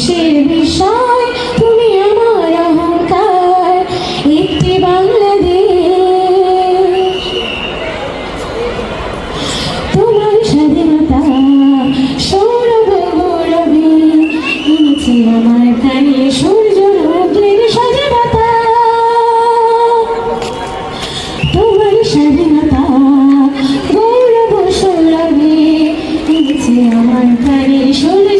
কিসের বিষয়, তুমি আমার অহংকার একটি বাংলাদেশ। তোমার স্বাধীনতা, সৌরভ গৌরবে, এনেছে আমার তাই সূর্য রোদ্রের স্বাধীনতা। তোমার স্বাধীনতা, গৌরব সৌরভে, এনেছে আমার তাই সূর্য